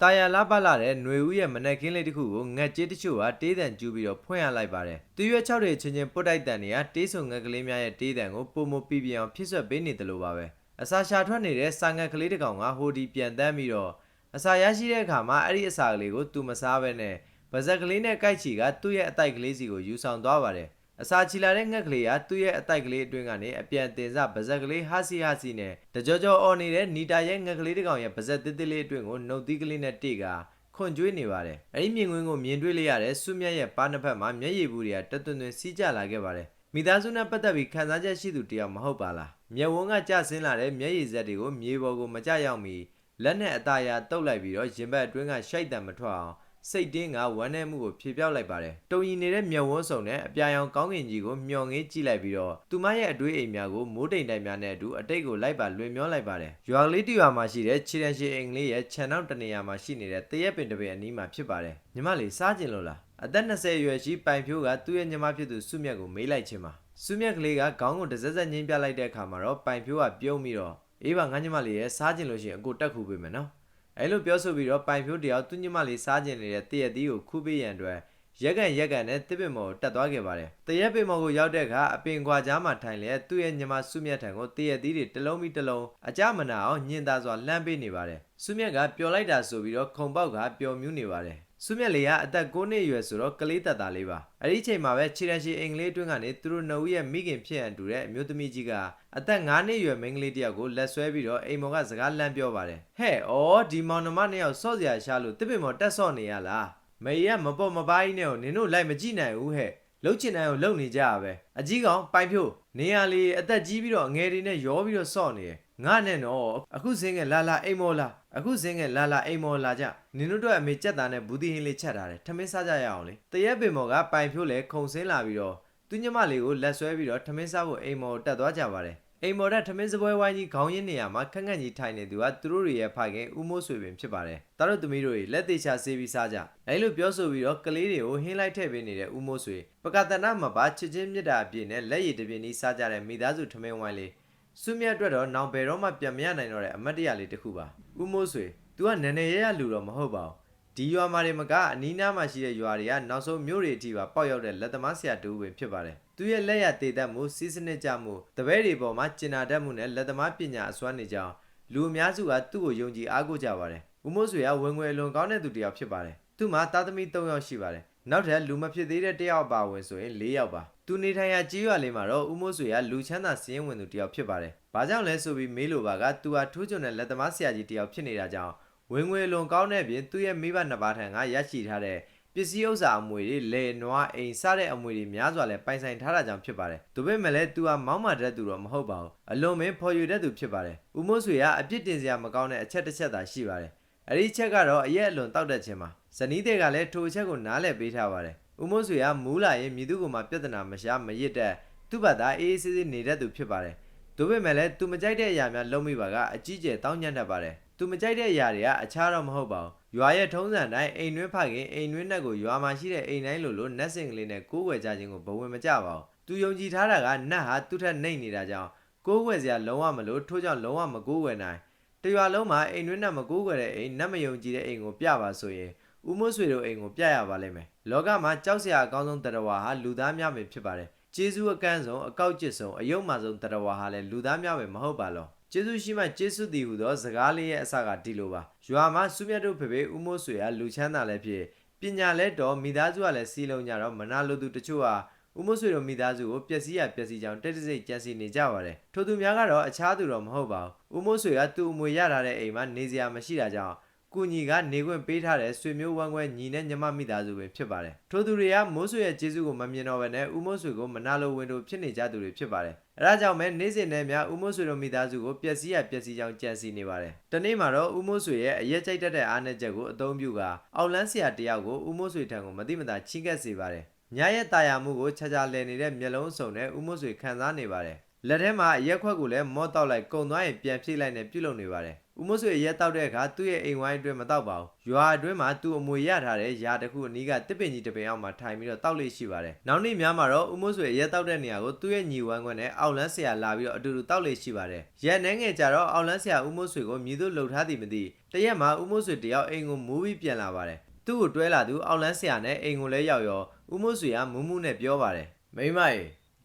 တာယာလာပလာတဲ့ຫນွေဦးရဲ့မနက်ခင်းလေးတစ်ခုကိုငက်ကြေးတချို့ကတေးတန်ကျူးပြီးတော့ဖွင့်ရလိုက်ပါတယ်။သူရွက်၆တွေချင်းချင်းပုတ်တိုက်တန်တွေကတေးဆုံငက်ကလေးများရဲ့တေးတန်ကိုပုံမပြပြအောင်ဖြစ်ဆွက်ပေးနေတယ်လို့ပါပဲ။အစာရှာထွက်နေတဲ့စာငက်ကလေးတစ်ကောင်ကဟိုဒီပြန်တန်းပြီးတော့အစာရရှိတဲ့အခါမှာအဲ့ဒီအစာကလေးကိုသူမစားဘဲနဲ့ဗဇက်ကလေးနဲ့ကိုက်ချီကသူ့ရဲ့အတိုက်ကလေးစီကိုယူဆောင်သွားပါတယ်။ အစာချီလာတဲ့ငက်ကလေးကသူ့ရဲ့အတိုက်ကလေးအတွင်းကနေအပြန်တင်စားဗဇက်ကလေးဟာစီဟာစီနဲ့တကြောကြောအော်နေတဲ့နီတာရဲ့ငက်ကလေးတစ်ကောင်ရဲ့ဗဇက်တစ်တစ်လေးအတွင်းကိုနှုတ်သီးကလေးနဲ့တိကခွန်ကျွေးနေပါတယ်။အဲ့ဒီမြင်ကွင်းကိုမြင်တွေ့လိုက်ရတဲ့ဆုမြတ်ရဲ့ပါးနှစ်ဖက်မှာမျက်ရည်ဘူးတွေကတသွင်သွင်စီးကျလာခဲ့ပါတယ်။မိသားစုနဲ့ပတ်သက်ပြီးခံစားချက်ရှိသူတယောက်မဟုတ်ပါလား။မျက်ဝန်းကကျဆင်းလာတဲ့မျက်ရည်စက်တွေကိုမြေပေါ်ကိုမကျရောက်မီလက်နဲ့အသားရတုပ်လိုက်ပြီးတော့ရင်ဘတ်အတွင်းကရှိုက်တံမထွက်အောင် စိတ်တင်းကဝမ်းနဲ့မှုကိုဖြေပြောက်လိုက်ပါတယ်။တုံရီနေတဲ့မျက်ဝန်းစုံနဲ့အပြာရောင်ကောင်းကင်ကြီးကိုမျောငေးကြည့်လိုက်ပြီးတော့သူမရဲ့အတွေးအိမ်များကိုမိုးတိမ်တိုင်များနဲ့အတူအတိတ်ကိုလိုက်ပါလွင်မျောလိုက်ပါတယ်။ရွာကလေးတစ်ရွာမှာရှိတဲ့ခြေရန်ရှိအိမ်ကလေးရဲ့ခြံနောက်တနေရာမှာရှိနေတဲ့တရက်ပင်တစ်ပင်အနီးမှာဖြစ်ပါတယ်။ညီမလေးစားကျင်လို့လား။အသက်20အရွယ်ရှိပိုင်ဖြိုးကသူ့ရဲ့ညီမဖြစ်သူစုမြတ်ကိုမေးလိုက်ခြင်းပါ။စုမြတ်ကလေးကခေါင်းကိုတစ်စက်စက်ငင်းပြလိုက်တဲ့အခါမှာတော့ပိုင်ဖြိုးကပြုံးပြီးတော့အေးပါငါညီမလေးရဲ့စားကျင်လို့ရှိရင်အကိုတက်ခုပေးမယ်နော်။ အဲလိုပြောဆိုပြီးတော့ပိုင်ဖြိုးတယောက်သူညီမလေးစားကျင်နေတဲ့တရက်သီးကိုခုပေးရန်အတွက်ရက်ကန်ရက်ကန်နဲ့တစ်ပင်မော်ကိုတက်သွားခဲ့ပါတယ်။တရက်ပင်မော်ကိုရောက်တဲ့အခါအပင်ခွာကြားမှာထိုင်လျက်သူ့ရဲ့ညီမစုမြတ်ထံကိုတရက်သီးတွေတစ်လုံးပြီးတစ်လုံးအကြမနာအောင်ညင်သာစွာလှမ်းပေးနေပါတယ်။စုမြတ်ကပျော်လိုက်တာဆိုပြီးတော့ခုံပေါက်ကပျော်မြူးနေပါတယ်။ စုမြက်လေးကအသက်9နှစ်အရွယ်ဆိုတော့ကလေးတက်တာလေးပါအဲ့ဒီအချိန်မှာပဲခြေရန်ရှိအင်္ဂလိပ်အတွင်းကနေသူတို့နှစ်ဦးရဲ့မိခင်ဖြစ်ရန်တူတဲ့အမျိုးသမီးကြီးကအသက်9နှစ်အရွယ်မိန်းကလေးတစ်ယောက်ကိုလက်ဆွဲပြီးတော့အိမ်မော်ကစကားလမ်းပြောပါတယ်ဟဲ့ဩဒီမောင်နှမနှစ်ယောက်စော့စရာရှာလို့တစ်ပင်မော်တက်ဆော့နေရလားမေရမပေါ့မပိုင်းနဲ့ကိုနင်တို့လိုက်မကြည့်နိုင်ဘူးဟဲ့လှုပ်ချင်တယ်ကိုလှုပ်နေကြရပဲအကြီးကောင်ပိုင်ဖြိုးနေရလေအသက်ကြီးပြီးတော့အငယ်တွေနဲ့ရောပြီးတော့စော့နေတယ် ငါနဲ့တော့အခုစင်းကလာလာအိမ်မော်လာအခုစင်းကလာလာအိမ်မော်လာကြနင်တို့တို့အမေကြက်သားနဲ့ဘူးတီဟင်းလေးချက်ထားတယ်ထမင်းစားကြရအောင်လေတရက်ပင်မော်ကပိုင်ဖြိုးလဲခုံစင်းလာပြီးတော့သူညမလေးကိုလက်ဆွဲပြီးတော့ထမင်းစားဖို့အိမ်မော်တက်သွားကြပါတယ်အိမ်မော်တက်ထမင်းစပွဲဝိုင်းကြီးခေါင်းရင်းနေရာမှာခက်ခက်ကြီးထိုင်နေသူကသူတို့တွေရဲ့ဖိုင်ခင်ဦးမိုးဆွေပင်ဖြစ်ပါတယ်။တားတို့သမီးတို့တွေလက်သေးချဆေးပြီးစားကြ။အဲလိုပြောဆိုပြီးတော့ကလေးတွေကိုဟင်းလိုက်ထည့်ပေးနေတဲ့ဦးမိုးဆွေပကတနာမပါချစ်ချင်းမြတ်တာအပြည့်နဲ့လက်ရည်တစ်ပြင်းကြီးစားကြတဲ့မိသားစုထမင်းဝိုင်းလေး စုမြတ်အတွက်တော့နောင်ဘယ်တော့မှပြန်မရနိုင်တော့တဲ့အမတ်တရလေးတစ်ခုပါ။ဦးမိုးဆွေ तू ကနည်းနည်းရရလူတော့မဟုတ်ပါဘူး။ဒီရွာမှာတွေမကအနီးနားမှာရှိတဲ့ရွာတွေကနောက်ဆုံးမြို့တွေအထိပါပေါက်ရောက်တဲ့လက်သမားဆရာတူပင်ဖြစ်ပါတယ်။သူရဲ့လက်ရတည်တတ်မှုစီးစနစ်ကြမှုတပည့်တွေပေါ်မှာကျင်နာတတ်မှုနဲ့လက်သမားပညာအစွမ်းနေကြောင်းလူအများစုကသူ့ကိုယုံကြည်အားကိုးကြပါတယ်။ဦးမိုးဆွေကဝင်ငွေအလွန်ကောင်းတဲ့သူတစ်ယောက်ဖြစ်ပါတယ်။သူ့မှာသားသမီး၃ယောက်ရှိပါတယ်။ နောက်ထပ်လူမဖြစ်သေးတဲ့တစ်ယောက်ပါဝင်ဆိုရင်၄ယောက်ပါ။သူနေထိုင်ရာကြီးရွာလေးမှာတော့ဦးမိုးဆွေကလူချမ်းသာစည်ရင်ဝင်သူတစ်ယောက်ဖြစ်ပါတယ်။ဘာကြောင့်လဲဆိုပြီးမေးလို့ပါကသူဟာထိုးကျွန်းတဲ့လက်သမားဆရာကြီးတစ်ယောက်ဖြစ်နေတာကြောင့်ဝင်ငွေလွန်ကောင်းတဲ့ပြင်သူ့ရဲ့မိဘနှစ်ပါးထံကရရှိထားတဲ့ပစ္စည်းဥစ္စာအမွေတွေလေနွားအိမ်စတဲ့အမွေတွေများစွာလဲပိုင်ဆိုင်ထားတာကြောင့်ဖြစ်ပါတယ်။ဒါပေမဲ့လည်းသူဟာမောင်းမာတဲ့သူတော့မဟုတ်ပါဘူး။အလွန်ပင်ဖော်ရွတဲ့သူဖြစ်ပါတယ်။ဦးမိုးဆွေကအပြစ်တင်စရာမကောင်းတဲ့အချက်တစ်ချက်သာရှိပါတယ်။အဲဒီချက်ကတော့အရက်အလွန်တောက်တတ်ခြင်းပါ။ ဇနီးတဲ့ကလည်းထိုအချက်ကိုနားလည်ပေးထားပါတယ်။ဦးမိုးဆွေကမူးလာရင်မြည်သူကမှပြဿနာမရှာမရစ်တဲ့သူ့ဘာသာအေးအေးဆေးဆေးနေတဲ့သူဖြစ်ပါတယ်။ဒါပေမဲ့လည်းသူမကြိုက်တဲ့အရာများလုံးမိပါကအကြီးကျယ်တောင်းညံ့တတ်ပါတယ်။သူမကြိုက်တဲ့အရာတွေကအခြားတော့မဟုတ်ပါဘူး။ရွာရဲ့ထုံးစံတိုင်းအိမ်တွင်းဖခင်အိမ်တွင်းနက်ကိုရွာမှာရှိတဲ့အိမ်တိုင်းလိုလိုနတ်စင်ကလေးနဲ့ကိုးဝယ်ကြခြင်းကိုဘဝင်မကြပါဘူး။သူယုံကြည်ထားတာကနတ်ဟာသူ့ထက်နှိမ့်နေတာကြောင့်ကိုးဝယ်စရာလုံးဝမလို့ထို့ကြောင့်လုံးဝမကိုးဝယ်နိုင်။တရွာလုံးမှာအိမ်တွင်းနက်မကိုးဝယ်တဲ့အိမ်နတ်မယုံကြည်တဲ့အိမ်ကိုပြပါဆိုရင် ဦးမိုးဆွေတို့အိမ်ကိုပြရပါလိမ့်မယ်။လောကမှာကြောက်စရာအကောင်းဆုံးတရဝါဟာလူသားများပဲဖြစ်ပါတယ်။ကျေးဇူးအကန့်ဆုံးအကောက်ကျစ်ဆုံးအယုံမှဆုံးတရဝါဟာလည်းလူသားများပဲမဟုတ်ပါလော။ကျေးဇူးရှိမှကျေးဇူးတည်ဟူသောစကားလေးရဲ့အစကဒီလိုပါရွာမှာစုမြတ်တို့ဖေဖေဦးမိုးဆွေကလူချမ်းသာလည်းဖြစ်ပညာလည်းတော်မိသားစုကလည်းစီလုံးကြတော့မနာလိုသူတချို့ဟာဦးမိုးဆွေတို့မိသားစုကိုပျက်စီးရပျက်စီးကြောင်းတိတ်တဆိတ်ကြံစီနေကြပါတယ်ထို့သူများကတော့အခြားသူတော့မဟုတ်ပါဘူးဦးမိုးဆွေကသူ့အမွေရထားတဲ့အိမ်မှာနေစရာမရှိတာကြောင့် ကုညီကနေခွင့်ပေးထားတဲ့ဆွေမျိုးဝမ်းခွဲညီနဲ့ညီမမိသားစုပဲဖြစ်ပါတယ်ထို့သူတွေကမိုးဆွေရဲ့ကျေးဇူးကိုမမြင်တော့ဘဲနဲ့ဦးမိုးဆွေကိုမနာလိုဝင်တို့ဖြစ်နေကြသူတွေဖြစ်ပါတယ်အဲဒါကြောင့်ပဲနေ့စဉ်နဲ့များဦးမိုးဆွေတို့မိသားစုကိုပျက်စီးရပျက်စီးကြောင်းကြံစီနေပါတယ်။တနေ့မှာတော့ဦးမိုးဆွေရဲ့အရက်ကြိုက်တတ်တဲ့အားနည်းချက်ကိုအသုံးပြုကာအောက်လန်းဆရာတယောက်ကိုဦးမိုးဆွေထံကိုမတိမတာချင်းကပ်စေပါတယ်။ညရဲ့တာယာမှုကိုခြားခြားလည်နေတဲ့မျက်လုံးစုံနဲ့ဦးမိုးဆွေခံစားနေပါတယ်။လက်ထဲမှာအရက်ခွက်ကိုလည်းမော့တောက်လိုက်ကုံသွားရင်ပြန်ဖြည့်လိုက်နဲ့ပြုတ်လုံနေပါတယ် ဦးမိုးဆွေအရက်တောက်တဲ့အခါသူ့ရဲ့အိမ်ဝိုင်းအတွင်းမတောက်ပါဘူးရွာအတွင်းမှာသူ့အမွေရထားတဲ့ယာတစ်ခုအနီးကတစ်ပင်ကြီးတစ်ပင်အောက်မှာထိုင်ပြီးတော့တောက်လေးရှိပါတယ်နောက်နေ့များမှာတော့ဦးမိုးဆွေအရက်တောက်တဲ့နေရာကိုသူ့ရဲ့ညီဝမ်းခွန်းနဲ့အောက်လန်းဆရာလာပြီးတော့အတူတူတောက်လေးရှိပါတယ်ရက်နှဲငယ်ကြတော့အောက်လန်းဆရာဦးမိုးဆွေကိုမြည်သူလှုပ်ထားသည်မသိတရက်မှာဦးမိုးဆွေတယောက်အိမ်ကိုမူးပြီးပြန်လာပါတယ်သူ့ကိုတွဲလာသူအောက်လန်းဆရာနဲ့အိမ်ကိုလည်းရောက်ရောဦးမိုးဆွေကမူးမူးနဲ့ပြောပါတယ်မိမရေ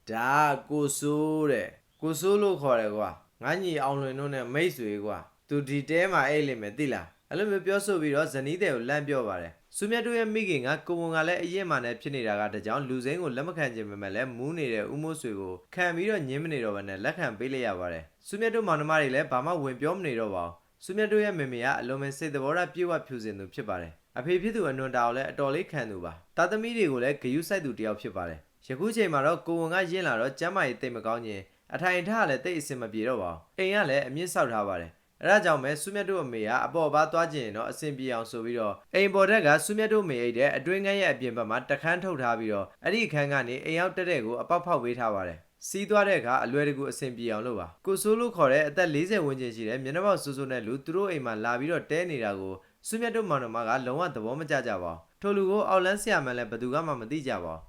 ဒါကိုစိုးတဲ့ကိုစိုးလို့ခေါ်တယ်ကွာငါညီအောင်လွင်တို့နဲ့မိတ်ဆွေကွာ သူဒီတဲမှာအိတ်လိမ့်မယ်သိလားအဲ့လိုမျိုးပြောဆိုပြီးတော့ဇနီးတဲ့ကိုလန့်ပြောပါတယ်စုမြတ်တို့ရဲ့မိခင်ကကိုဝန်ကလည်းအရင်မှနဲ့ဖြစ်နေတာကတကြောင်လူစိမ်းကိုလက်မခံခြင်းပဲမဲ့လည်းမူးနေတဲ့ဦးမိုးဆွေကိုခံပြီးတော့ညင်းမနေတော့ဘဲနဲ့လက်ခံပေးလိုက်ရပါတယ်စုမြတ်တို့မောင်နှမတွေလည်းဘာမှဝင်ပြောမနေတော့ပါဘူးစုမြတ်တို့ရဲ့မေမေကအလုံးမဲ့စိတ်သဘောထားပြေဝဖြူစင်သူဖြစ်ပါတယ်အဖေဖြစ်သူအနွန်တာကိုလည်းအတော်လေးခံသူပါတာသမီတွေကိုလည်းဂယုစိုက်သူတစ်ယောက်ဖြစ်ပါတယ်ယခုချိန်မှာတော့ကိုဝန်ကရင့်လာတော့ကျမ်းမာရေးတိတ်မကောင်းခြင်းအထိုင်ထားလည်းတိတ်အဆင်မပြေတော့ပါဘူးအိမ်ကလည်းအမြင့်ဆောက်ထားပါတယ် အဲဒါကြောင့်ပဲစုမြတ်တို့အမေကအပေါ်ပါသွားခြင်းရင်တော့အဆင်ပြေအောင်ဆိုပြီးတော့အိမ်ပေါ်ထက်ကစုမြတ်တို့မေအိတ်တဲ့အတွင်းခန်းရဲ့အပြင်ဘက်မှာတခန်းထုတ်ထားပြီးတော့အဲ့ဒီအခန်းကနေအိမ်ရောက်တက်တဲ့ကိုအပေါက်ဖောက်ပေးထားပါတယ်စီးသွားတဲ့အခါအလွယ်တကူအဆင်ပြေအောင်လုပ်ပါကိုစိုးလို့ခေါ်တဲ့အသက်40ဝန်းကျင်ရှိတဲ့မျက်နှာပေါက်ဆူဆူနဲ့လူသူတို့အိမ်မှာလာပြီးတော့တဲနေတာကိုစုမြတ်တို့မောင်နှမကလုံးဝသဘောမကျကြပါဘူးထိုလူကိုအောက်လန်းဆရာမလည်းဘယ်သူကမှမသိကြပါဘူး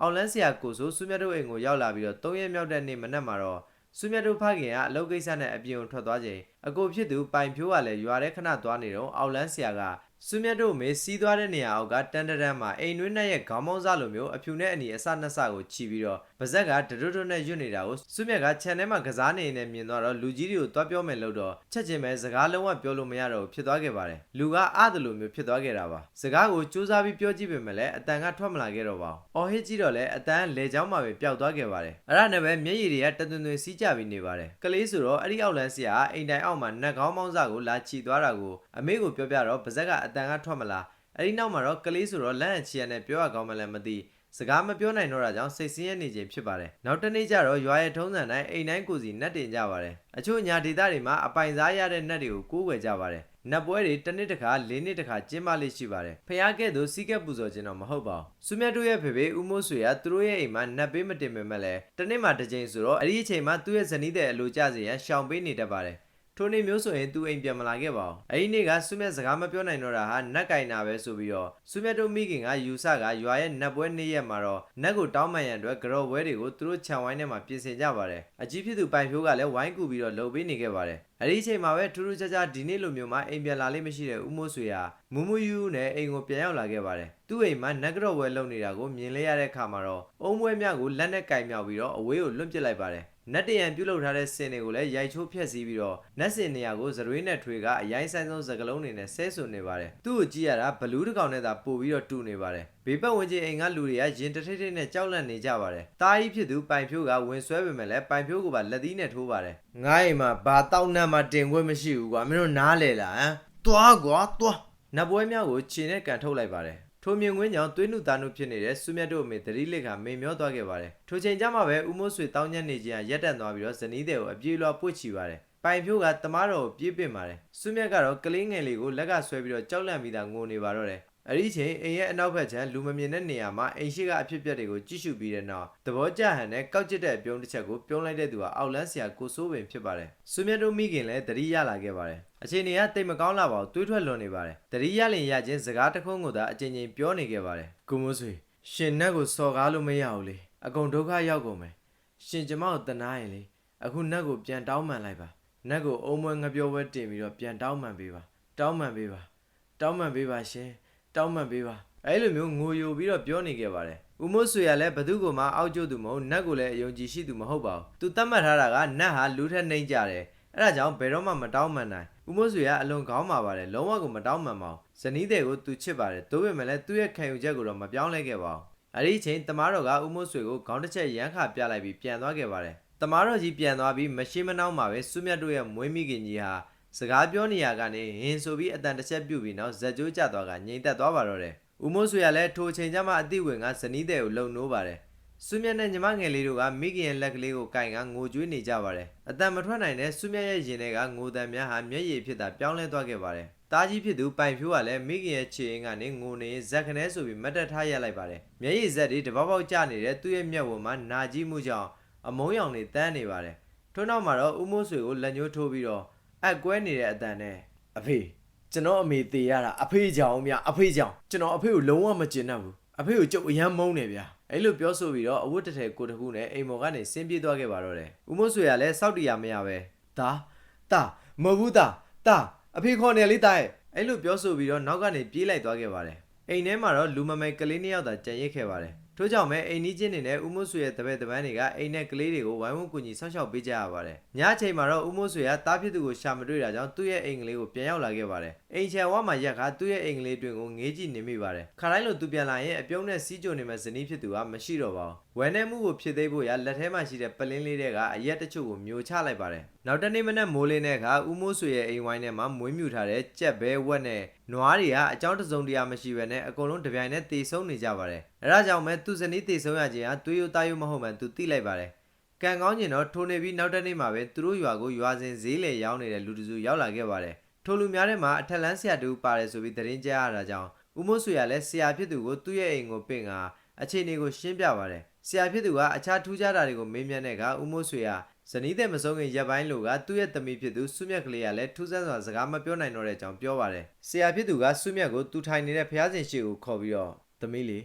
အောက်လန်းဆရာကိုစိုးစုမြတ်တို့အိမ်ကိုရောက်လာပြီးတော့၃ရက်မြောက်တဲ့နေ့မနက်မှာတော့ စုမြတ်တို့ဖခင်ကအလုပ်ကိစ္စနဲ့အပြင်ကိုထွက်သွားချိန်အကိုဖြစ်သူပိုင်ဖြိုးကလည်းရွာထဲခဏသွားနေတော့အောက်လန်းဆရာက စုမြတ်တို့မေစီးသွားတဲ့နေရာအောက်ကတန်တရန်မှာအိမ်တွင်းနဲ့ရဲ့ခေါင်းမောင်းစားလိုမျိုးအဖြူနဲ့အနီအစနှစ်စကိုခြီးပြီးတော့ဗဇက်ကဒရွတ်ရွတ်နဲ့ရွတ်နေတာကိုစုမြတ်ကခြံထဲမှာကစားနေနေမြင်သွားတော့လူကြီးတွေကိုတွားပြောမယ်လို့တော့ချက်ချင်းပဲစကားလုံးဝပြောလို့မရတော့ဘူးဖြစ်သွားခဲ့ပါတယ်လူကအားတယ်လို့မျိုးဖြစ်သွားခဲ့တာပါစကားကိုစူးစမ်းပြီးပြောကြည့်ပေမဲ့လည်းအတန်ကထွက်မလာခဲ့တော့ပါဘူးအော်ဟစ်ကြည့်တော့လည်းအတန်လေချောင်းမှာပဲပျောက်သွားခဲ့ပါတယ်အဲ့ဒါနဲ့ပဲမျက်ရည်တွေကတသွင်သွင်စီးကြပြီးနေပါတယ်ကလေးဆိုတော့အဲ့ဒီအောက်လန်းဆရာအိမ်တိုင်အောက်မှာနတ်ကောင်းမောင်းစားကိုလာချီသွားတာကိုအမေကိုပြောပြတော့ဗဇက်ကအတန်ကထွက်မလာအဲ့ဒီနောက်မှာတော့ကလေးဆိုတော့လက်အချီရနဲ့ပြောရကောင်းမှလည်းမသိစကားမပြောနိုင်တော့တာကြောင့်စိတ်ဆင်းရဲနေခြင်းဖြစ်ပါတယ်။နောက်တစ်နေ့ကျတော့ရွာရဲ့ထုံးစံတိုင်းအိမ်တိုင်းကိုစီနတ်တင်ကြပါတယ်။အချို့ညာဒေသတွေမှာအပိုင်စားရတဲ့နတ်တွေကိုကိုးကွယ်ကြပါတယ်။နတ်ပွဲတွေတစ်နှစ်တစ်ခါလေးနှစ်တစ်ခါကျင်းပလေးရှိပါတယ်။ဖျားကဲ့သို့စီးကပ်ပူဇော်ခြင်းတော့မဟုတ်ပါဘူး။စုမြတ်တို့ရဲ့ဖေဖေဦးမိုးဆွေကသူတို့ရဲ့အိမ်မှာနတ်ပေးမတင်ပေမဲ့လည်းတစ်နှစ်မှတစ်ကြိမ်ဆိုတော့အဲ့ဒီအချိန်မှာသူ့ရဲ့ဇနီးတဲ့အလိုကျစေရန်ရှောင်ပေးနေတတ်ပါတယ်။ ထိုနေ့မျိုးဆိုရင်သူအိမ်ပြန်မလာခဲ့ပါဘူး။အဲဒီနေ့ကစုမြတ်စကားမပြောနိုင်တော့တာဟာနတ်ကင်နာပဲဆိုပြီးတော့စုမြတ်တို့မိခင်ကယူဆကရွာရဲ့နတ်ပွဲနေ့ရက်မှာတော့နတ်ကိုတောင်းပန်ရန်အတွက်ကြော်ပွဲတွေကိုသူတို့ခြံဝိုင်းထဲမှာပြင်ဆင်ကြပါတယ်။အကြီးဖြစ်သူပိုင်ဖြိုးကလည်းဝိုင်းကူပြီးတော့လှုပ်ပေးနေခဲ့ပါတယ်။အဲဒီအချိန်မှာပဲထူးထူးခြားခြားဒီနေ့လိုမျိုးမှအိမ်ပြန်လာလေးမရှိတဲ့ဦးမိုးဆွေဟာမူမူယူနဲ့အိမ်ကိုပြန်ရောက်လာခဲ့ပါတယ်။သူ့အိမ်မှာနတ်ကြော်ပွဲလုပ်နေတာကိုမြင်လဲရတဲ့အခါမှာတော့အုံးပွဲမြကိုလက်နဲ့ကင်မြောက်ပြီးတော့အဝေးကိုလွတ်ပစ်လိုက်ပါတယ်။ နတ်တရံပြုတ်လုပ်ထားတဲ့စင်တွေကိုလည်းရိုက်ချိုးဖျက်ဆီးပြီးတော့နတ်စင်နေရာကိုဇရွေးနဲ့ထွေကအရိုင်းဆိုင်ဆုံးစကလုံးတွေနဲ့ဆဲဆွနေပါတယ်။သူ့ကိုကြည့်ရတာဘလူးတစ်ကောင်နဲ့သာပို့ပြီးတော့တူနေပါတယ်။ဘေးပတ်ဝန်းကျင်အိမ်ကလူတွေကရင်တထိတ်ထိတ်နဲ့ကြောက်လန့်နေကြပါတယ်။တားကြီးဖြစ်သူပိုင်ဖြိုးကဝင်ဆွဲပေမဲ့လည်းပိုင်ဖြိုးကပါလက်သီးနဲ့ထိုးပါတယ်။ငါ့အိမ်မှာဘာတောက်နှံမှတင်ခွင့်မရှိဘူးကွာမင်းတို့နားလေလားဟမ်။သွားကွာသွား။နတ်ပွဲများကိုခြေနဲ့ကန်ထုတ်လိုက်ပါတယ်။ ထိုမြင်ကွင်းကြောင့်သွေးနုသားနုဖြစ်နေတဲ့စုမြတ်တို့အမေသတိလက်ကမိန်မျောသွားခဲ့ပါတယ်။ထိုချိန်ကျမှပဲဦးမိုးဆွေတောင်းညက်နေခြင်းကရက်တက်သွားပြီးတော့ဇနီးတဲ့ကိုအပြေးလွှာပွေ့ချီပါတယ်။ပိုင်ဖြိုးကတမားတော်ကိုပြေးပင့်ပါတယ်။စုမြတ်ကတော့ကလေးငယ်လေးကိုလက်ကဆွဲပြီးတော့ကြောက်လန့်ပြီးသားငိုနေပါတော့တယ်။ အဲ့ဒီချိန်အိမ်ရဲ့အနောက်ဘက်ခြမ်းလူမမြင်တဲ့နေရာမှာအိမ်ရှိကအဖြစ်အပျက်တွေကိုကြည့်ရှုပြီးတဲ့နောက်သဘောကျဟန်နဲ့ကောက်ကျစ်တဲ့အပြုံးတစ်ချက်ကိုပြုံးလိုက်တဲ့သူကအောက်လန်းဆရာကိုစိုးပင်ဖြစ်ပါတယ်။စုမြတ်တို့မိခင်လည်းသတိရလာခဲ့ပါတယ်။အချိန်တွေကတိတ်မကောင်းလာပါဘူးတွေးထွက်လွန်နေပါတယ်။သတိရလင်ရခြင်းစကားတစ်ခုံးကိုသာအချိန်ချင်းပြောနေခဲ့ပါတယ်။ကိုမိုးဆွေရှင်နတ်ကိုစော်ကားလို့မရဘူးလေ။အကုန်ဒုက္ခရောက်ကုန်မယ်။ရှင်ကျမကိုတနာရင်လေအခုနတ်ကိုပြန်တောင်းပန်လိုက်ပါ။နတ်ကိုအုံမွဲငပြောပွဲတင်ပြီးတော့ပြန်တောင်းပန်ပေးပါ။တောင်းပန်ပေးပါ။တောင်းပန်ပေးပါရှင်။ တောင်းပန်ပေးပါ။အဲ့လိုမျိုးငိုယိုပြီးတော့ပြောနေခဲ့ပါတယ်။ဦးမိုးဆွေကလည်းဘသူကမှအောက်ကျသူမဟုတ်နတ်ကိုလည်းအယုံကြည်ရှိသူမဟုတ်ပါဘူး။သူတတ်မှတ်ထားတာကနတ်ဟာလူထက်နှိမ့်ကြတယ်။အဲ့ဒါကြောင့်ဘယ်တော့မှမတောင်းပန်နိုင်။ဦးမိုးဆွေကအလွန်ကောင်းပါပါတယ်။လုံးဝကိုမတောင်းပန်ပါဘူး။ဇနီးတဲ့ကိုသူချစ်ပါတယ်။သို့ပေမဲ့လည်းသူ့ရဲ့ခံယူချက်ကိုတော့မပြောင်းလဲခဲ့ပါဘူး။အဲ့ဒီအချိန်တမားတော်ကဦးမိုးဆွေကိုခေါင်းတစ်ချက်ရမ်းခါပြလိုက်ပြီးပြန်သွားခဲ့ပါတယ်။တမားတော်ကြီးပြန်သွားပြီးမရှိမနှောင်းမှာပဲစုမြတ်တို့ရဲ့မွေးမိခင်ကြီးဟာ စကားပြောနေရကနေဟင်းဆိုပြီးအတန်တစ်ချက်ပြုတ်ပြီးနောက်ဇက်ကြိုးကျသွားကငြိမ်သက်သွားပါတော့တယ်။ဦးမိုးဆွေကလည်းထိုချိန်ကျမှအတိဝင်ကဇနီးတဲ့ကိုလုံနိုးပါတယ်။စုမြတ်နဲ့ညီမငယ်လေးတို့ကမိခင်ရဲ့လက်ကလေးကိုကင်ကငိုကြွေးနေကြပါတယ်။အတန်မထွက်နိုင်တဲ့စုမြတ်ရဲ့ရင်တွေကငိုတံများဟာမျက်ရည်ဖြစ်တာပြောင်းလဲသွားခဲ့ပါတယ်။တားကြီးဖြစ်သူပိုင်ဖြိုးကလည်းမိခင်ရဲ့ခြေအင်းကနေငိုနေရင်ဇက်ခနဲဆိုပြီးမတ်တက်ထားရလိုက်ပါတယ်။မျက်ရည်ဇက်တွေတပေါက်ပေါက်ကျနေတဲ့သူ့ရဲ့မျက်ဝန်းမှာနာကြီးမှုကြောင့်အမုန်းရောင်တွေတန်းနေပါတယ်။ထို့နောက်မှာတော့ဦးမိုးဆွေကိုလက်ညှိုးထိုးပြီးတော့ အက်ကွဲနေတဲ့အတန်နဲ့အဖေကျွန်တော်အမေတေရတာအဖေကြောင့်မြအဖေကြောင့်ကျွန်တော်အဖေကိုလုံးဝမကျင်တတ်ဘူးအဖေကိုကြုတ်အယမ်းမုန်းနေဗျာအဲ့လိုပြောဆိုပြီးတော့အဝတ်တစ်ထည်ကိုတစ်ခုနဲ့အိမ်မော်ကနေဆင်းပြေးသွားခဲ့ပါတော့တယ်ဦးမိုးဆွေကလည်းစောက်တရားမရပဲဒါဒါမဟုတ်ဘူးဒါဒါအဖေခေါ်နေလေတာရဲ့အဲ့လိုပြောဆိုပြီးတော့နောက်ကနေပြေးလိုက်သွားခဲ့ပါတယ်အိမ်ထဲမှာတော့လူမမိုက်ကလေးနှစ်ယောက်သာကြံရစ်ခဲ့ပါတယ် ထို့ကြောင့်ပဲအိမ်ကြီးချင်းနေနဲ့ဦးမိုးဆွေရဲ့တပည့်တပန်းတွေကအိမ်နဲ့ကလေးတွေကိုဝိုင်းဝန်းကူညီဆောက်ရှောက်ပေးကြရပါတယ်ညအချိန်မှာတော့ဦးမိုးဆွေကတားဖြစ်သူကိုရှာမတွေ့တာကြောင့်သူ့ရဲ့အိမ်ကလေးကိုပြန်ရောက်လာခဲ့ပါတယ်အိမ်ချန်ဝါမှာရက်ကသူ့ရဲ့အိမ်ကလေးတွင်ကိုငေးကြည့်နေမိပါတယ်ခါတိုင်းလိုသူပြန်လာရင်အပြုံးနဲ့စီးကြုံနေမဲ့ဇနီးဖြစ်သူကမရှိတော့ပါဘူးဝယ်နေမှုကိုဖြစ်သေးဖို့ရလက်ထဲမှာရှိတဲ့ပလင်းလေးတွေကအရက်တချို့ကိုမျိုးချလိုက်ပါတယ် နောက်တနေ့မနက်မိုးလင်းတဲ့အခါဦးမိုးဆွေရဲ့အိမ်ဝိုင်းထဲမှာမွေးမြူထားတဲ့ကြက်ဘဲဝက်နဲ့နွားတွေကအကြောင်းတစုံတရာမရှိဘဲနဲ့အကုန်လုံးတပြိုင်နက်တေဆုံးနေကြပါတယ်အဲဒါကြောင့်ပဲသူ့ဇနီးတေဆုံးရခြင်းဟာသွေးရိုးသားရိုးမဟုတ်မှန်သူသိလိုက်ပါတယ်ကံကောင်းကျင်တော့ထိုနေပြီးနောက်တစ်နေ့မှာပဲသူတို့ရွာကိုရွာစဉ်ဈေးလေရောက်နေတဲ့လူတစုရောက်လာခဲ့ပါတယ်။ထိုလူများထဲမှာအထက်လန်းဆရာတူပါတယ်ဆိုပြီးသတင်းကြားရတာကြောင့်ဦးမိုးဆွေကလည်းဆရာဖြစ်သူကိုသူ့ရဲ့အိမ်ကိုပင့်ကအခြေအနေကိုရှင်းပြပါတယ်။ဆရာဖြစ်သူကအခြားထူးခြားတာတွေကိုမေးမြန်းတဲ့အခါဦးမိုးဆွေက ဇနီးတဲ့မဆုံးခင်ရက်ပိုင်းလိုကသူ့ရဲ့သမီးဖြစ်သူစုမြက်ကလေးကလည်းထူးဆန်းစွာစကားမပြောနိုင်တော့တဲ့အကြောင်းပြောပါတယ်။ဆရာဖြစ်သူကစုမြက်ကိုသူထိုင်နေတဲ့ဖျားစင်ရှိကိုခေါ်ပြီးတော့သမီးလေး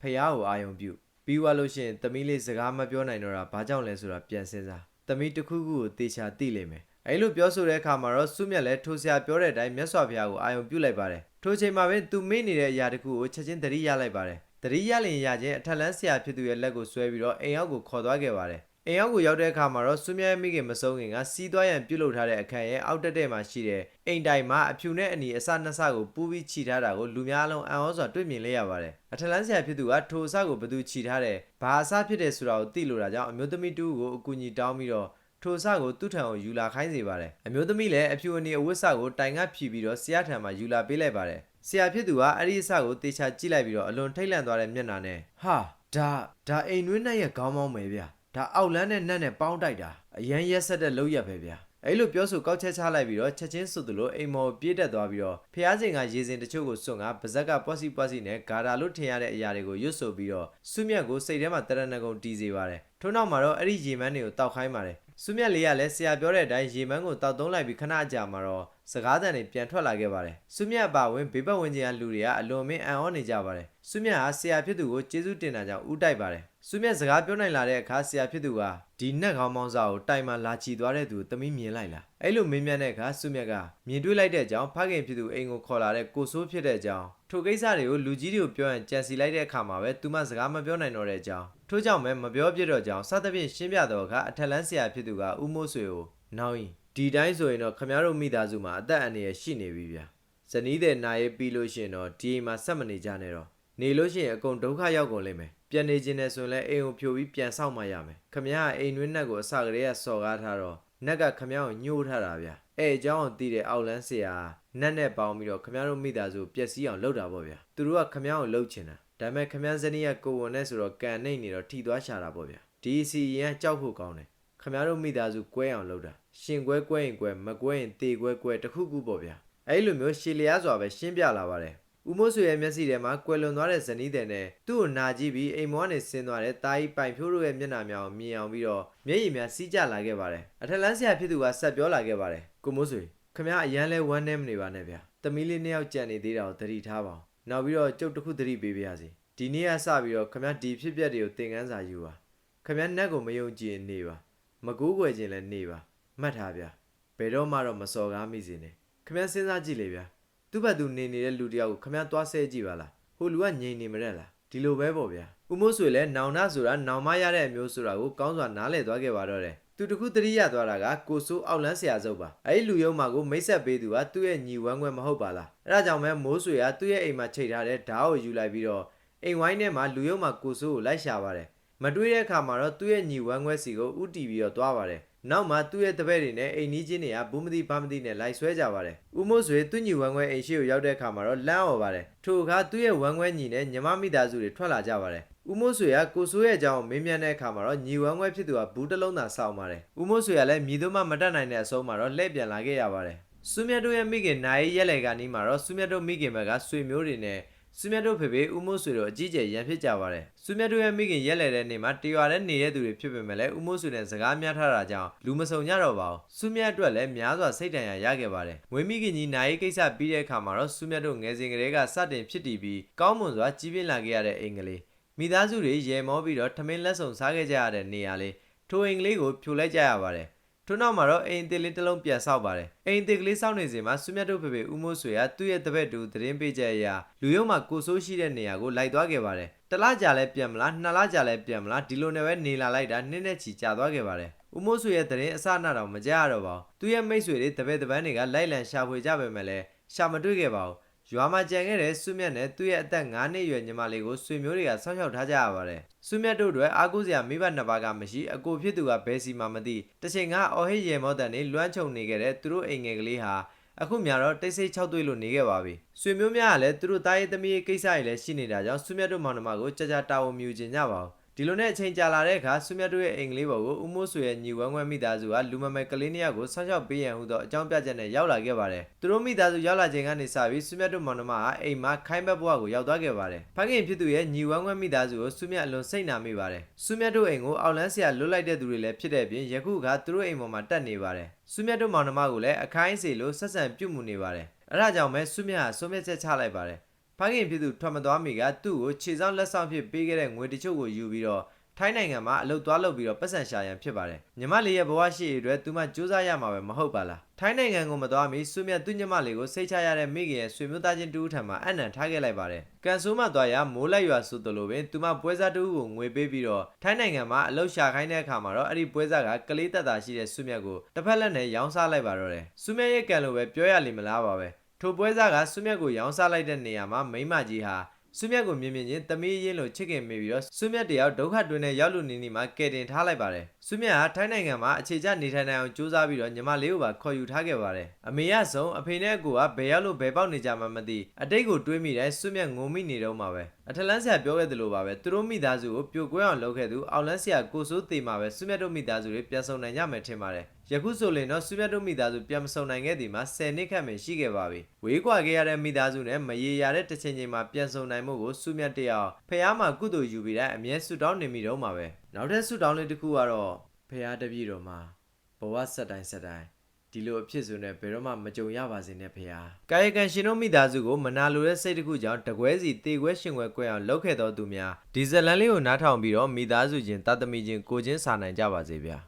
ဖះကိုအာယုံပြုပြီးသွားလို့ရှိရင်သမီးလေးစကားမပြောနိုင်တော့တာဘာကြောင့်လဲဆိုတာပြန်စဉ်းစားသမီးတစ်ခုခုကိုတေချာသိလိမ့်မယ်အဲ့လိုပြောဆိုတဲ့အခါမှာတော့စုမြက်လည်းထိုဆရာပြောတဲ့အတိုင်းမြတ်စွာဘုရားကိုအာယုံပြုလိုက်ပါတယ်ထိုချိန်မှာပဲသူမေ့နေတဲ့အရာတစ်ခုကိုချက်ချင်းသတိရလိုက်ပါတယ်သတိရလင်ရချင်းအထက်လန်းဆရာဖြစ်သူရဲ့လက်ကိုဆွဲပြီးတော့အိမ်ရောက်ကိုခေါ်သွားခဲ့ပါတယ် အိမ်ရောက်ကိုရောက်တဲ့အခါမှာတော့စွမြဲမိခင်မဆုံးခင်ကစီးသွားရန်ပြုတ်လုထားတဲ့အခန်းရဲ့အောက်တက်တဲ့မှာရှိတဲ့အိမ်တိုင်မှာအဖြူနဲ့အနီအစနှစ်စကိုပူးပြီးခြိထားတာကိုလူများလုံးအံ့ဩစွာတွေ့မြင်လိုက်ရပါတယ်အထက်လန်းဆရာဖြစ်သူကထိုအစကိုဘသူခြိထားတဲ့ဘာအစဖြစ်တယ်ဆိုတာကိုသိလို့တာကြောင့်အမျိုးသမီးတူကိုအကူအညီတောင်းပြီးတော့ထိုအစကိုသူ့ထံကိုယူလာခိုင်းစေပါတယ်အမျိုးသမီးလည်းအဖြူအနီအဝတ်စကိုတိုင်ကဖြီပြီးတော့ဆရာထံမှာယူလာပေးလိုက်ပါတယ်ဆရာဖြစ်သူကအဲ့ဒီအစကိုတေချာကြည့်လိုက်ပြီးတော့အလွန်ထိတ်လန့်သွားတဲ့မျက်နှာနဲ့ဟာဒါဒါအိမ်တွင်းနဲ့ရဲ့ခေါင်းမောင်းပဲဗျာ ဒါအောက်လန်းနဲ့နတ်နဲ့ပေါင်းတိုက်တာအရန်ရက်ဆက်တဲ့လောက်ရက်ပဲဗျာအဲ့လိုပြောဆိုကောက်ချက်ချလိုက်ပြီးတော့ချက်ချင်းစွတ်သလိုအိမ်မော်ပြေးတက်သွားပြီးတော့ဖះစင်ကရေစင်တချို့ကိုစွန့်ကပါဇက်ကပွက်စီပွက်စီနဲ့ဂါတာလို့ထင်ရတဲ့အရာတွေကိုရွတ်ဆိုပြီးတော့စုမြတ်ကိုစိတ်ထဲမှာတရဏဂုံတီးစေပါတယ်ထို့နောက်မှာတော့အဲ့ဒီရေမန်းတွေကိုတောက်ခိုင်းပါတယ်စုမြတ်လေးကလည်းဆရာပြောတဲ့အတိုင်းရေမန်းကိုတောက်သုံးလိုက်ပြီးခဏအကြာမှာတော့ စကားသံတွေပြန်ထွက်လာခဲ့ပါတယ်စုမြတ်အပါဝင်ဘေးပတ်ဝန်းကျင်ကလူတွေကအလွန်မင်းအံ့ဩနေကြပါတယ်စုမြတ်ဟာဆရာဖြစ်သူကိုကျေးဇူးတင်တာကြောင့်ဥတိုက်ပါတယ်စုမြတ်စကားပြောနိုင်လာတဲ့အခါဆရာဖြစ်သူကဒီနက်ခေါင်းမောင်းစားကိုတိုင်မှလာချီသွားတဲ့သူကိုသမီးမြင်လိုက်လားအဲ့လိုမင်းမြတ်တဲ့အခါစုမြတ်ကမြင်တွေ့လိုက်တဲ့အကြောင်းဖခင်ဖြစ်သူအိမ်ကိုခေါ်လာတဲ့ကိုဆိုးဖြစ်တဲ့အကြောင်းထိုကိစ္စတွေကိုလူကြီးတွေကိုပြောရင်ကြံစီလိုက်တဲ့အခါမှာပဲသူမစကားမပြောနိုင်တော့တဲ့အကြောင်းထို့ကြောင့်ပဲမပြောပြတော့ကြောင်းစသဖြင့်ရှင်းပြတော့အခါအထက်လန်းဆရာဖြစ်သူကဥမိုးဆွေကိုနောက်ရင် ဒီတိုင်းဆိုရင်တော့ခမရတို့မိသားစုမှာအသက်အန္တရာယ်ရှိနေပြီဗျာဇနီးတဲ့နာရေးပြီးလို့ရှိရင်တော့ဒီအိမ်မှာဆက်မနေကြနဲ့တော့နေလို့ရှိရင်အကုန်ဒုက္ခရောက်ကုန်လိမ့်မယ်ပြန်နေခြင်းနဲ့ဆိုရင်လည်းအိမ်ကိုဖြိုပြီးပြန်ဆောက်မှရမယ်ခမရကအိမ်တွင်းနက်ကိုအစကတည်းကစော်ကားထားတော့နက်ကခမရကိုညှိုးထားတာဗျအဲအကြောင်းကိုသိတဲ့အောက်လန်းဆရာကနက်နဲ့ပေါင်းပြီးတော့ခမရတို့မိသားစုကိုပျက်စီးအောင်လုပ်တာပေါ့ဗျာသူတို့ကခမရကိုလှုပ်ချင်တာဒါပေမဲ့ခမရဇနီးကကိုဝန်နဲ့ဆိုတော့ကန်နေနေတော့ထိသွားရှာတာပေါ့ဗျာဒီအစီရင်ကကြောက်ဖို့ကောင်းတယ် ခမရတို့မိသားစုကွဲအောင်လုပ်တာရှင်ကွဲကွဲရင်ကွဲမကွဲရင်တေကွဲကွဲတစ်ခုခုပေါ့ဗျာအဲ့လိုမျိုးရှည်လျားစွာပဲရှင်းပြလာပါတယ်ဦးမိုးဆွေရဲ့မျက်စိထဲမှာကွယ်လွန်သွားတဲ့ဇနီးတဲ့နဲ့သူ့ကိုနာကြည့်ပြီးအိမ်မောကနေဆင်းသွားတဲ့တာကြီးပိုင်ဖြိုးတို့ရဲ့မျက်နှာများကိုမြင်အောင်ပြီးတော့မျက်ရည်များစီးကျလာခဲ့ပါတယ်အထက်လန်းဆရာဖြစ်သူကဆက်ပြောလာခဲ့ပါတယ်ကိုမိုးဆွေခမရအရန်လဲဝမ်းနေမနေပါနဲ့ဗျာသမီးလေးနှစ်ယောက်ကြံနေသေးတာကိုသတိထားပါအောင်နောက်ပြီးတော့ကျုပ်တစ်ခုသတိပေးပါရစေဒီနေ့ကစပြီးတော့ခမရဒီဖြစ်ပျက်တွေကိုသင်ခန်းစာယူပါခမရနက်ကိုမယုံကြည်ရင်နေပါ မကူးကွယ်ခြင်းလည်းနေပါမှတ်ထားဗျာဘယ်တော့မှတော့မစော်ကားမိစေနဲ့ခမရစဉ်းစားကြည့်လေဗျာသူ့ဘက်သူနေနေတဲ့လူတယောက်ကိုခမရသွားဆဲကြည့်ပါလားဟိုလူကငြိမ်နေမရက်လားဒီလိုပဲပေါ့ဗျာဥမိုးဆွေလည်းနောင်နာဆိုတာနောင်မရတဲ့အမျိုးဆိုတာကိုကောင်းစွာနားလည်သွားခဲ့ပါတော့တယ်သူတခုတတိယသွားတာကကိုစိုးအောက်လန်းဆရာစုပ်ပါအဲ့ဒီလူယုံမာကိုမိတ်ဆက်ပေးသူကသူ့ရဲ့ညီဝမ်းခွဲမဟုတ်ပါလားအဲ့ဒါကြောင့်ပဲမိုးဆွေကသူ့ရဲ့အိမ်မှာချိတ်ထားတဲ့ဓာတ်ကိုယူလိုက်ပြီးတော့အိမ်ဝိုင်းထဲမှာလူယုံမာကိုစိုးကိုလိုက်ရှာပါတယ် မတွေးတဲ့အခါမှာတော့သူ့ရဲ့ညီဝမ်းခွဲစီကိုဥတီပြီးတော့သွားပါတယ်နောက်မှသူ့ရဲ့တပည့်တွေနဲ့အိမ်နီးချင်းတွေကဘူးမသိဘာမသိနဲ့လိုက်ဆွဲကြပါတယ်။ဦးမိုးဆွေသူ့ညီဝမ်းခွဲအိမ်ရှိကိုရောက်တဲ့အခါမှာတော့လမ်းអော်ပါတယ်။ထိုအခါသူ့ရဲ့ဝမ်းခွဲညီနဲ့ညီမမိသားစုတွေထွက်လာကြပါတယ်။ဦးမိုးဆွေကကိုဆိုးရဲ့အကြောင်းကိုမေးမြန်းတဲ့အခါမှာတော့ညီဝမ်းခွဲဖြစ်သူကဘူးတစ်လုံးသာစောင့်ပါတယ်။ဦးမိုးဆွေကလည်းမြည်သွမမတတ်နိုင်တဲ့အဆုံးမှာတော့လှည့်ပြန်လာခဲ့ရပါတယ်။စုမြတ်တို့ရဲ့မိခင်နိုင်ရက်လေကနီးမှာတော့စုမြတ်တို့မိခင်ဘက်ကဆွေမျိုးတွေနဲ့ စုမြတ်တို့ဖေဖေဦးမိုးဆွေတို့အကြီးကျယ်ရန်ဖြစ်ကြပါတယ်စုမြတ်တို့ရဲ့မိခင်ရက်လေတဲ့နေ့မှာတရွာတဲ့နေတဲ့သူတွေဖြစ်ပေမဲ့လည်းဦးမိုးဆွေနဲ့စကားများထားတာကြောင့်လူမစုံကြတော့ပါဘူးစုမြတ်အတွက်လည်းများစွာစိတ်တန်ရာရခဲ့ပါတယ်မွေးမိခင်ကြီးနိုင်ရေးကိစ္စပြီးတဲ့အခါမှာတော့စုမြတ်တို့ငယ်စဉ်ကလေးကစတင်ဖြစ်တည်ပြီးကောင်းမွန်စွာကြီးပြင်းလာခဲ့ရတဲ့အင်္ဂလိပ်မိသားစုတွေရေမောပြီးတော့ထမင်းလက်ဆောင်စားခဲ့ကြရတဲ့နေရာလေးထိုအင်္ဂလိပ်ကိုဖြိုလိုက်ကြရပါတယ် ထို့နောက်မှာတော့အိမ်အသေးလေးတစ်လုံးပြန်ဆောက်ပါတယ်အိမ်အသေးကလေးဆောက်နေစဉ်မှာစုမြတ်တို့ဖေဖေဦးမိုးဆွေကသူ့ရဲ့တပည့်တူသတင်းပေးချက်အရာလူရုံမှာကိုဆိုးရှိတဲ့နေရာကိုလိုက်သွားခဲ့ပါတယ်တစ်လကြာလဲပြန်မလားနှစ်လကြာလဲပြန်မလားဒီလိုနဲ့ပဲနေလာလိုက်တာနှစ်နဲ့ချီကြာသွားခဲ့ပါတယ်ဦးမိုးဆွေရဲ့သတင်းအစအနတော့မကြားရတော့ပါဘူးသူ့ရဲ့မိတ်ဆွေတွေတပည့်တပန်းတွေကလိုက်လံရှာဖွေကြပေမဲ့လည်းရှာမတွေ့ခဲ့ပါဘူး ရွာမှာကြံခဲ့တဲ့စုမြတ်နဲ့သူ့ရဲ့အသက်9နှစ်အရွယ်ညီမလေးကိုဆွေမျိုးတွေကဆောက်ရှောက်ထားကြရပါတယ်။စုမြတ်တို့အတွက်အားကိုးစရာမိဘနှစ်ပါးကမရှိအကိုဖြစ်သူကဘယ်စီမှမသိ။တစ်ချိန်ကအော်ဟစ်ရေမောတန်နေလွမ်းချုံနေခဲ့တဲ့သူတို့အိမ်ငယ်ကလေးဟာအခုများတော့တိတ်ဆိတ်၆သွေးလို့နေခဲ့ပါပြီ။ဆွေမျိုးများကလည်းသူတို့တားရေးသမီးရေးကိစ္စတွေလည်းရှိနေတာကြောင့်စုမြတ်တို့မောင်နှမကိုကြာကြာတာဝန်မြူခြင်းကြပါဘူး။ ဒီလိုနဲ့အချိန်ကြာလာတဲ့အခါဆုမြတ်တို့ရဲ့အိမ်ကလေးပေါ်ကိုဦးမိုးဆွေရဲ့ညီဝမ်းဝမ်းမိသားစုကလူမမယ်ကလေးနှစ်ယောက်ကိုဆောင်းချောက်ပေးရန်ဟူသောအကြောင်းပြချက်နဲ့ရောက်လာခဲ့ပါတယ်။သူတို့မိသားစုရောက်လာချိန်ကနေစပြီးဆုမြတ်တို့မောင်နှမဟာအိမ်မှာခိုင်းဘက်ဘဝကိုရောက်သွားခဲ့ပါတယ်။ဖခင်ဖြစ်သူရဲ့ညီဝမ်းဝမ်းမိသားစုကိုဆုမြတ်အလွန်စိတ်နာမိပါတယ်။ဆုမြတ်တို့အိမ်ကိုအောက်လန်းဆရာလွတ်လိုက်တဲ့သူတွေလည်းဖြစ်တဲ့ပြင်ယခုကသူတို့အိမ်ပေါ်မှာတက်နေပါတယ်။ဆုမြတ်တို့မောင်နှမကိုလည်းအခိုင်းစီလိုဆက်ဆံပြုမှုနေပါတယ်။အဲဒါကြောင့်ပဲဆုမြတ်ဟာဆုမြတ်ချက်ချလိုက်ပါတယ်။ ဖခင်ဖြစ်သူထွက်မသွားမီကသူ့ကိုခြေဆောင်လက်ဆောင်ဖြစ်ပေးခဲ့တဲ့ငွေတချို့ကိုယူပြီးတော့ထိုင်းနိုင်ငံမှာအလုပ်သွားလုပ်ပြီးတော့ပတ်စံရှာရန်ဖြစ်ပါတယ်။ညီမလေးရဲ့ဘဝရှိရအတွက်သူမစူးစမ်းရမှာပဲမဟုတ်ပါလား။ထိုင်းနိုင်ငံကိုမသွားမီစွမြတ်သူညီမလေးကိုစိတ်ချရတဲ့မိခင်ရဲ့ဆွေမျိုးသားချင်းတူထံမှာအနံထားခဲ့လိုက်ပါတယ်။ကန်ဆိုးမှသွားရမိုးလိုက်ရွာဆိုသလိုပင်သူမပွဲစားတူကိုငွေပေးပြီးတော့ထိုင်းနိုင်ငံမှာအလုပ်ရှာခိုင်းတဲ့အခါမှာတော့အဲ့ဒီပွဲစားကကလေးတက်တာရှိတဲ့စွမြတ်ကိုတစ်ဖက်လက်နဲ့ရောင်းစားလိုက်ပါတော့တယ်။စွမြတ်ရဲ့ကံလိုပဲပြောရလိမ့်မလားပါပဲ။ ထိုပွဲစားကစွမြတ်ကိုရောင်းစားလိုက်တဲ့နေရာမှာမိမကြီးဟာစွမြတ်ကိုမြင်မြင်ချင်းတမီးရင်လိုချစ်ခင်မိပြီးတော့စွမြတ်တယောက်ဒုက္ခတွင်နဲ့ရောက်လူနေနေမှာကယ်တင်ထားလိုက်ပါတယ်စွမြတ်ဟာထိုင်းနိုင်ငံမှာအခြေချနေထိုင်နိုင်အောင်ကြိုးစားပြီးတော့ညီမလေးကိုပါခေါ်ယူထားခဲ့ပါတယ်အမေရဆုံးအဖေနဲ့အကိုကဘယ်ရောက်လို့ဘယ်ပေါက်နေကြမှမသိအတိတ်ကိုတွေးမိတိုင်းစွမြတ်ငုံမိနေတော့မှာပဲအထလန်းဆရာပြောခဲ့သလိုပါပဲသူတို့မိသားစုကိုပြိုကွဲအောင်လုပ်ခဲ့သူအောက်လန်းဆရာကိုစိုးသေးမှာပဲစွမြတ်တို့မိသားစုတွေပြန်ဆုံနိုင်ကြမယ်ထင်ပါတယ် ယခုဆိုရင်တော့စွမြတ်တို့မိသားစုပြန်မဆုံနိုင်ခဲ့သည်မှာ10နှစ်ခန့်ပဲရှိခဲ့ပါပြီဝေးကွာခဲ့ရတဲ့မိသားစုနဲ့မရေရာတဲ့တစ်ချိန်ချိန်မှာပြန်ဆုံနိုင်မှုကိုစွမြတ်တယောက်ဖះမှာကုသိုလ်ယူပြီးတိုင်းအမြဲဆုတောင်းနေမိတော့မှာပဲနောက်ထပ်ဆုတောင်းလေးတစ်ခုကတော့ဖះတပည့်တော်မှာဘဝဆက်တိုင်းဆက်တိုင်းဒီလိုအဖြစ်ဆိုနဲ့ဘယ်တော့မှမကြုံရပါစေနဲ့ဖေဟာ။ကာယကံရှင်တို့မိသားစုကိုမနာလိုတဲ့စိတ်တစ်ခုကြောင့်တကွဲစီတေခွဲရှင်ခွဲကွဲအောင်လုပ်ခဲ့တော်သူများဒီဇလန်လေးကိုနားထောင်ပြီးတော့မိသားစုချင်းတသမီချင်းကိုချင်းစာနိုင်ကြပါစေဗျာ။